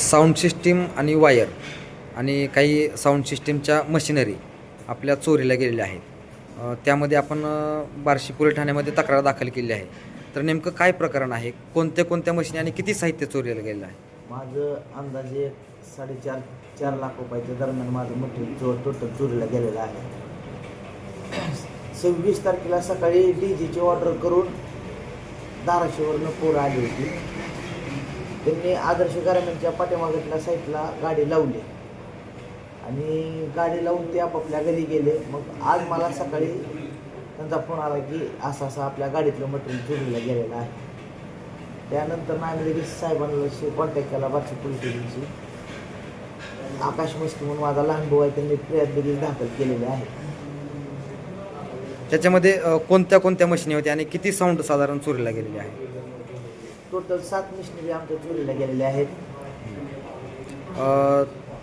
Sound system आणि wire आणि काही साऊंड सिस्टीमच्या मशिनरी आपल्या चोरीला गेलेल्या आहेत. त्यामध्ये आपण बार्शी पोलीस ठाण्यामध्ये तक्रार दाखल केली आहे. तर नेमकं काय प्रकरण आहे? कोणत्या कोणत्या मशिनी आणि किती साहित्य चोरीला गेलेलं आहे? माझं अंदाजे साडेचार चार लाख रुपयाच्या दरम्यान माझं मोठी चोर टोटल चोरीला गेलेलं आहे. सव्वीस तारखेला सकाळी डी जीची ऑर्डर करून धाराशिवरनं पोरं आली होती. त्यांनी आदर्श गारमेंटच्या पाठीमागच्या साईडला गाडी लावली. आणि गाडी लावून ते आपापल्या घरी गेले. मग आज मला सकाळी त्यांचा फोन आला की असं असं आपल्या गाडीतलं मटेरियल चोरीला गेलेलं आहे. त्यानंतर आम्ही लगेच साहेबांना कॉन्टॅक्ट केला बार्शी पोलीस स्टेशनशी आकाश मस्की म्हणून माझा लहान भाऊ आहे त्यांनी फिर्याद लगेच दाखल केलेले आहे. त्याच्यामध्ये कोणत्या कोणत्या मशीनी होत्या आणि किती साऊंड साधारण चोरीला गेलेले आहे? टोटल सात मिशनरी आमच्या चोरीला गेलेल्या आहेत.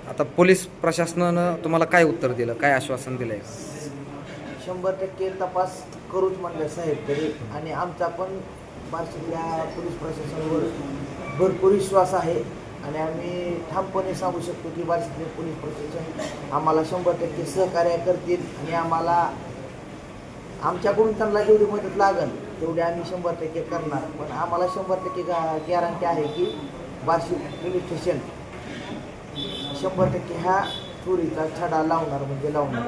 आता पोलीस प्रशासनानं तुम्हाला काय उत्तर दिलं? काय आश्वासन दिलं आहे शंभर टक्के तपास करूच म्हणलं साहेब तरी. आणि आमचा पण बार्शीतल्या पोलीस प्रशासनावर भरपूर विश्वास आहे. आणि आम्ही ठामपणे सांगू शकतो की बार्शीतले पोलीस प्रशासन आम्हाला शंभर टक्के सहकार्य करतील आणि आम्हाला आमच्याकडून त्यांना जेवढी मदत लागेल तेवढे आम्ही शंभर टक्के करणार. पण आम्हाला शंभर टक्के गॅरंटी आहे की बार्शी पोलीस स्टेशन शंभर टक्के ह्या चोरीचा छडा लावणार म्हणजे लावणार.